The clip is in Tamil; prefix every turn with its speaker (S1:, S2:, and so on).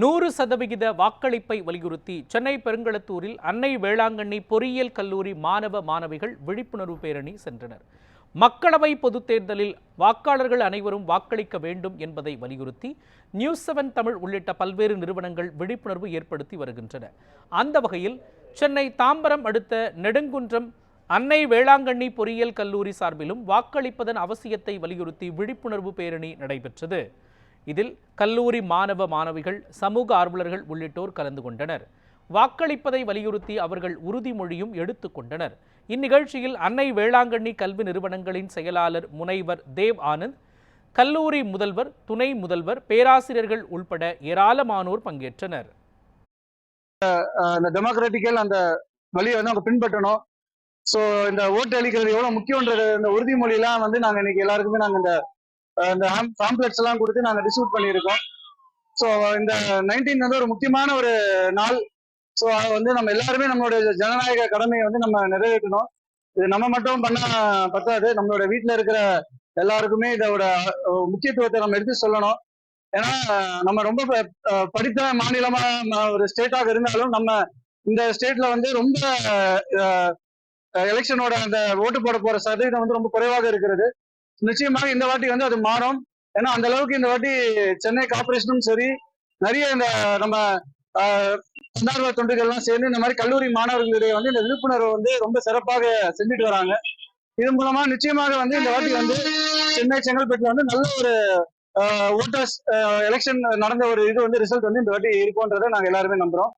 S1: நூறு சதவிகித வாக்களிப்பை வலியுறுத்தி சென்னை பெருங்களத்தூரில் அன்னை வேளாங்கண்ணி பொறியியல் கல்லூரி மாணவ மாணவிகள் விழிப்புணர்வு பேரணி சென்றனர். மக்களவை பொதுத் தேர்தலில் வாக்காளர்கள் அனைவரும் வாக்களிக்க வேண்டும் என்பதை வலியுறுத்தி நியூஸ் செவன் தமிழ் உள்ளிட்ட பல்வேறு நிறுவனங்கள் விழிப்புணர்வு ஏற்படுத்தி வருகின்றன. அந்த வகையில் சென்னை தாம்பரம் அடுத்த நெடுங்குன்றம் அன்னை வேளாங்கண்ணி பொறியியல் கல்லூரி சார்பிலும் வாக்களிப்பதன் அவசியத்தை வலியுறுத்தி விழிப்புணர்வு பேரணி நடைபெற்றது. இதில் கல்லூரி மாணவ மாணவிகள் சமூக ஆர்வலர்கள் உள்ளிட்டோர் கலந்து கொண்டனர். வாக்களிப்பதை வலியுறுத்தி அவர்கள் உறுதிமொழியும் எடுத்துக்கொண்டனர் இந்நிகழ்ச்சியில் அன்னை வேளாங்கண்ணி கல்வி நிறுவனங்களின் செயலாளர் முனைவர் தேவ் ஆனந்த் கல்லூரி முதல்வர் துணை முதல்வர் பேராசிரியர்கள் உள்பட ஏராளமானோர் பங்கேற்றனர்.
S2: அந்த டெமோக்ராட்டிக்கல் அந்த வழியை வந்து அவங்க பின்பற்றணும். ஸோ இந்த ஓட்டு அளிக்கிறது எவ்வளோ முக்கியன்றது இந்த உறுதிமொழியெல்லாம் வந்து நாங்க இன்னைக்கு எல்லாருக்குமே நாங்க இந்த இந்த பாம்ப்ளெட்ஸ் எல்லாம் கொடுத்து நாங்கள் டிஸ்ட்ரிபியூட் பண்ணியிருக்கோம். ஸோ இந்த நைன்டீன் வந்து ஒரு முக்கியமான ஒரு நாள். ஸோ அதை வந்து நம்ம எல்லாருமே நம்மளுடைய ஜனநாயக கடமையை வந்து நம்ம நிறைவேற்றணும். இது நம்ம மட்டும் பண்ண பத்தாது. நம்மளோட வீட்டில் இருக்கிற எல்லாருக்குமே இதோட முக்கியத்துவத்தை நம்ம எடுத்து சொல்லணும். ஏன்னா நம்ம ரொம்ப படித்த மாநிலமா ஒரு ஸ்டேட்டாக இருந்தாலும் நம்ம இந்த ஸ்டேட்ல வந்து ரொம்ப எலெக்ஷனோட அந்த ஓட்டு போட போற சதவீதம் வந்து ரொம்ப குறைவாக இருக்கிறது. நிச்சயமாக இந்த வாட்டி வந்து அது மாறும். ஏன்னா அந்த அளவுக்கு இந்த வாட்டி சென்னை கார்பரேஷனும் சரி நிறைய இந்த நம்ம சுனார்வ தொண்டுகள்லாம் சேர்ந்து இந்த மாதிரி கல்லூரி மாணவர்களிடையே வந்து இந்த விழிப்புணர்வை வந்து ரொம்ப சிறப்பாக செஞ்சுட்டு வராங்க. இதன் மூலமா நிச்சயமாக வந்து இந்த வாட்டி வந்து சென்னை செங்கல்பட்டுல வந்து நல்ல ஒரு ஓட்டர்ஸ் எலெக்ஷன் நடந்த ஒரு இது வந்து ரிசல்ட் வந்து இந்த வாட்டி இருக்கும்ன்றதை நாங்க எல்லாருமே நம்புறோம்.